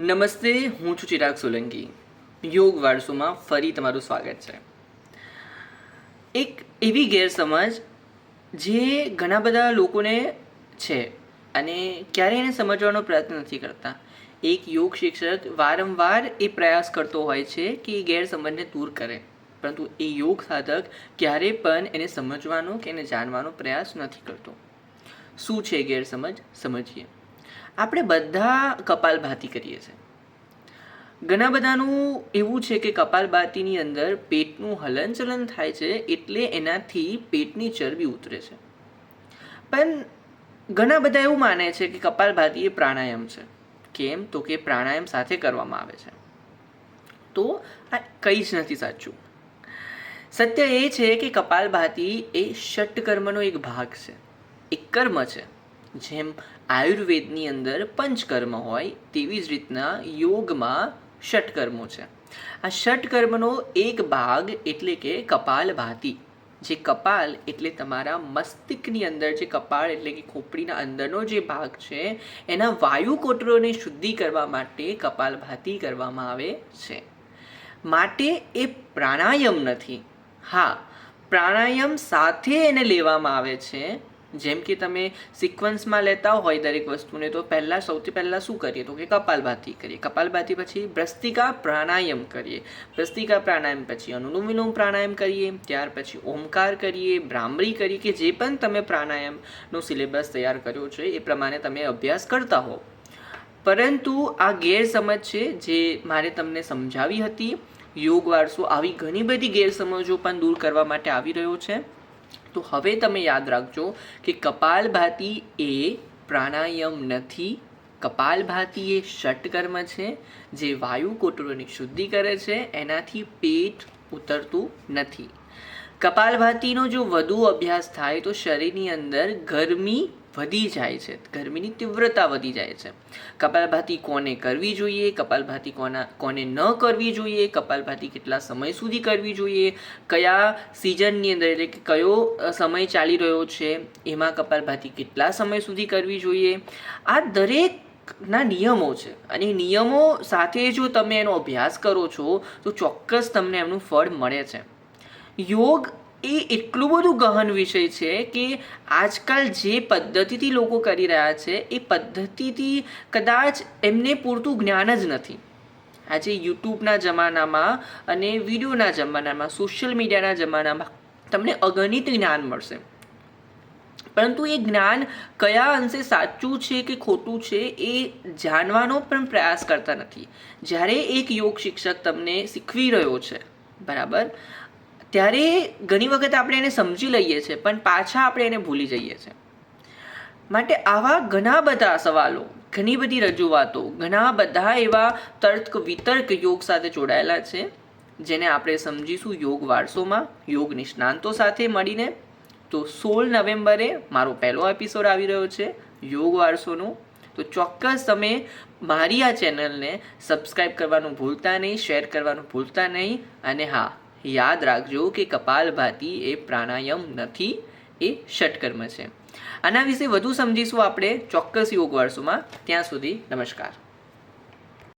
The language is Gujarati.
નમસ્તે, હું છું ચિરાગ સોલંકી. યોગ વારસોમાં ફરી તમારું સ્વાગત છે. એક એવી ગેરસમજ જે ઘણા બધા લોકોને છે અને ક્યારેય એને સમજવાનો પ્રયત્ન નથી કરતા. એક યોગ શિક્ષક વારંવાર એ પ્રયાસ કરતો હોય છે કે એ ગેરસમજને દૂર કરે. પરંતુ એ યોગ સાધક ક્યારે પણ એને સમજવાનો કે એને જાણવાનો પ્રયાસ નથી કરતો. શું છે ગેરસમજ? સમજીએ. આપણે બધા કપાલભાતી કરીએ છીએ. ઘણા બધાનું એવું છે કે કપાલભાતીની અંદર પેટનું હલનચલન થાય છે એટલે એનાથી પેટની ચરબી ઉતરે છે. પણ ઘણા બધા એવું માને છે કે કપાલભાતી એ પ્રાણાયામ છે. કેમ? તો કે પ્રાણાયામ સાથે કરવામાં આવે છે. તો આ કંઈ જ નથી સાચું. સત્ય એ છે કે કપાલભાતી એ ષટકર્મનો એક ભાગ છે. એક કર્મ છે. જેમ આયુર્વેદની અંદર પંચકર્મ હોય, તેવી જ રીતના યોગમાં ષટકર્મો છે. આ ષટકર્મનો એક ભાગ એટલે કે કપાલભાતી જે કપાલ એટલે તમારા મસ્તિષ્કની અંદર, જે કપાળ એટલે કે ખોપડીના અંદરનો જે ભાગ છે, એના વાયુ કોટરોને શુદ્ધિ કરવા માટે કપાલભાતી કરવામાં આવે છે. માટે એ પ્રાણાયામ નથી. હા, પ્રાણાયામ સાથે એને લેવામાં આવે છે. જેમ કે તમે સિક્વન્સમાં લેતા હોય દરેક વસ્તુને, તો પહેલાં સૌથી પહેલાં શું કરીએ? તો કે કપાલભાતી કરીએ. કપાલભાતી પછી ભ્રસ્તિકા પ્રાણાયામ કરીએ. ભ્રસ્તિકા પ્રાણાયામ પછી અનુલોમ વિલોમ પ્રાણાયામ કરીએ. ત્યાર પછી ઓમકાર કરીએ બ્રાહ્મરી કરીએ, કે જે પણ તમે પ્રાણાયામનો સિલેબસ તૈયાર કર્યો છે, એ પ્રમાણે તમે અભ્યાસ કરતા હો પરંતુ આ ગેરસમજ છે, જે મારે તમને સમજાવી હતી. યોગ વારસો આવી ઘણી બધી ગેરસમજો પણ દૂર કરવા માટે આવી રહ્યો છે. તો હવે તમે યાદ રાખજો કે કપાલભાતી એ પ્રાણાયામ નથી. કપાલભાતી એ ષટકર્મ છે, જે વાયુ કોટરોની શુદ્ધિ કરે છે, એનાથી પેટ ઉતરતું નથી. કપાલભાતીનો જો વધુ અભ્યાસ થાય તો શરીરની અંદર ગરમી વધી જાય છે. ગરમીની તીવ્રતા વધી જાય છે. કપાલભાતી કોને કરવી જોઈએ? કપાલભાતી કોના, કોને ન કરવી જોઈએ? કપાલભાતી કેટલા સમય સુધી કરવી જોઈએ? કયા સિઝનની અંદર એટલે કે કયો સમય ચાલી રહ્યો છે? એમાં કપાલભાતી કેટલા સમય સુધી કરવી જોઈએ? આ દરેક ના નિયમો છે. અને નિયમો સાથે જો તમે એનો અભ્યાસ કરો છો, તો ચોક્કસ તમને એમનું ફળ મળે છે. યોગ એ એટલું બધું ગહન વિષય છે કે આજકાલ જે પદ્ધતિથી લોકો કરી રહ્યા છે, એ પદ્ધતિથી કદાચ એમને પૂરતું જ્ઞાન જ નથી. આજે યુટ્યુબના જમાનામાં અને વિડીયોના જમાનામાં, સોશિયલ મીડિયાના જમાનામાં તમને અગણિત જ્ઞાન મળશે. પરંતુ એ જ્ઞાન કયા અંશે સાચું છે કે ખોટું છે એ જાણવાનો પણ પ્રયાસ કરતા નથી. જ્યારે એક યોગ શિક્ષક તમને શીખવી રહ્યો છે, બરાબર? ત્યારે ઘણી વખત આપણે એને સમજી લઈએ છીએ, પણ પાછા આપણે એને ભૂલી જઈએ છીએ. માટે આવા ઘણા બધા સવાલો, ઘણી બધી રજૂઆતો, ઘણા બધા એવા તર્ક, વિતર્ક યોગ સાથે જોડાયેલા છે, જેને આપણે સમજીશું યોગ વારસોમાં, યોગ નિષ્ણાંતો સાથે મળીને. તો સોળ નવેમ્બરે મારો પહેલો એપિસોડ આવી રહ્યો છે, યોગ વારસોનો. તો ચોક્કસ તમે મારી આ ચેનલને સબસ્ક્રાઈબ કરવાનું ભૂલતા નહીં શેર કરવાનું ભૂલતા નહીં. અને હા યાદ રાખજો કે કપાલભાતી એ પ્રાણાયામ નથી, એ ષટકર્મ છે. આના વિશે વધુ સમજીશું આપણે ચોક્કસ યોગ વર્ષોમાં ત્યાં સુધી નમસ્કાર.